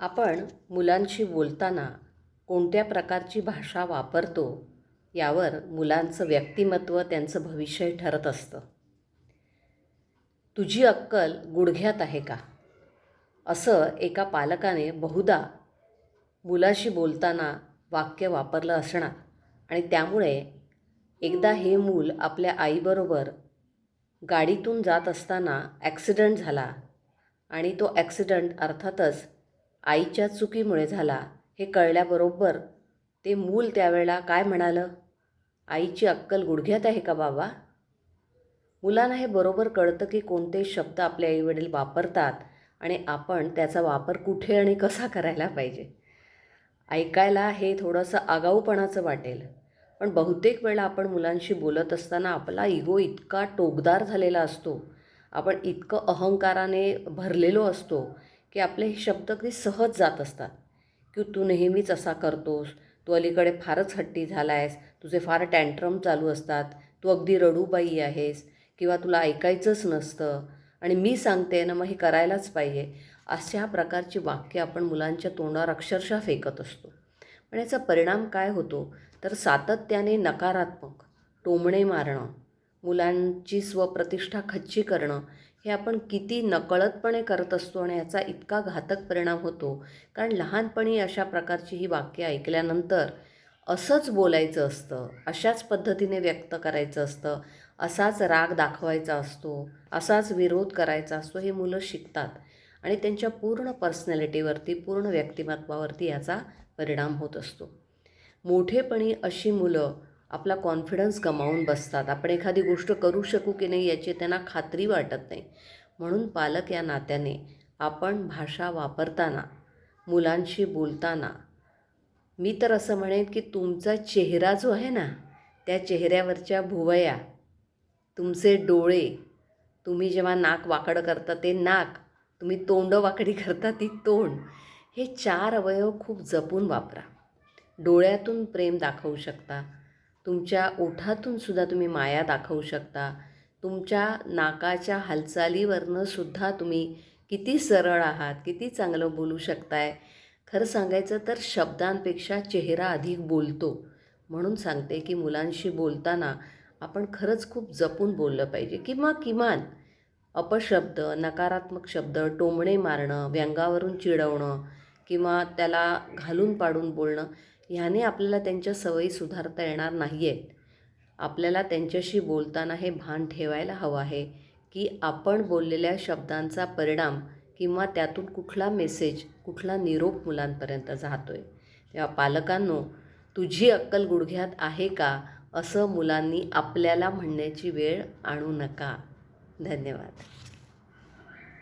आपण मुलांशी बोलताना कोणत्या प्रकारची भाषा वापरतो यावर मुलांचं व्यक्तिमत्व त्यांचं भविष्य ठरत असतं. तुझी अक्कल गुडघ्यात आहे का? असं एका पालकाने बहुधा मुलाशी बोलताना वाक्य वापरलं असणार आणि त्यामुळे एकदा हे मूल आपल्या आईबरोबर गाडीतून जात असताना ॲक्सिडंट झाला आणि तो ॲक्सिडंट अर्थातच आईच्या चुकीमुळे झाला. हे कळल्याबरोबर ते मूल त्यावेळेला काय म्हणालं? आईची अक्कल गुडघ्यात आहे का बाबा? मुलांना हे बरोबर कळतं की कोणते शब्द आपले आईवडील वापरतात आणि आपण त्याचा वापर कुठे आणि कसा करायला पाहिजे. ऐकायला हे थोडंसं आगाऊपणाचं वाटेल. पण बहुतेक वेळा आपण मुलांशी बोलत असताना आपला इगो इतका टोकदार झालेला असतो. आपण इतकं अहंकाराने भरलेलो असतो. की आपले हे शब्द अगदी सहज जात असतात. की तू नेहमीच असा करतोस तू अलीकडे फारच हट्टी झाला आहेस तुझे फार टँट्रम चालू असतात तू अगदी रडूबाई आहेस किंवा तुला ऐकायचंच नसतं. आणि मी सांगते ना मग हे करायलाच पाहिजे. अशा प्रकारची वाक्य आपण मुलांच्या तोंडावर अक्षरशः फेकत असतो. पण याचा परिणाम काय होतो? तर सातत्याने नकारात्मक टोमणे मारणं मुलांची स्वप्रतिष्ठा खच्ची करणं हे आपण किती नकळतपणे करत असतो आणि याचा इतका घातक परिणाम होतो. कारण लहानपणी अशा प्रकारची ही वाक्य ऐकल्यानंतर असंच बोलायचं असतं अशाच पद्धतीने व्यक्त करायचं असतं असाच राग दाखवायचा असतो असाच विरोध करायचा असतो हे मुलं शिकतात. आणि त्यांच्या पूर्ण पर्सनॅलिटीवरती पूर्ण व्यक्तिमत्वावरती याचा परिणाम होत असतो. मोठेपणी अशी मुलं आपला कॉन्फिडन्स गमावून बसतात. आपण एखादी गोष्ट करू शकू की नाही याची त्यांना खात्री वाटत नाही. म्हणून पालक या नात्याने आपण भाषा वापरताना मुलांशी बोलताना मी तर असं म्हणेन की तुमचा चेहरा जो आहे ना त्या चेहऱ्यावरच्या भुवया तुमचे डोळे तुम्ही जेव्हा नाक वाकडं करता ते नाक तुम्ही तोंड वाकडी करता ती तोंड हे चार अवयव खूप जपून वापरा. डोळ्यातून प्रेम दाखवू शकता. तुमच्या ओठातून सुद्धा तुम्ही माया दाखवू शकता. तुमच्या नाकाच्या हालचालीवरनं सुद्धा तुम्ही किती सरळ आहात किती चांगलं बोलू शकताय. खरं सांगायचं तर शब्दांपेक्षा चेहरा अधिक बोलतो. म्हणून सांगते की मुलांशी बोलताना आपण खरंच खूप जपून बोललं पाहिजे किंवा किमान अपशब्द नकारात्मक शब्द टोमणे मारणं व्यंगावरून चिडवणं किंवा त्याला घालून पाडून बोलणं ह्याने आपल्याला त्यांच्या सवयी सुधारता येणार नाही आहेत आपल्याला त्यांच्याशी बोलताना हे भान ठेवायला हवं आहे की आपण बोललेल्या शब्दांचा परिणाम किंवा त्यातून कुठला मेसेज कुठला निरोप मुलांपर्यंत जातो आहे तेव्हा पालकांनो तुझी अक्कल गुडघ्यात आहे का असं मुलांनी आपल्याला म्हणण्याची वेळ आणू नका. धन्यवाद.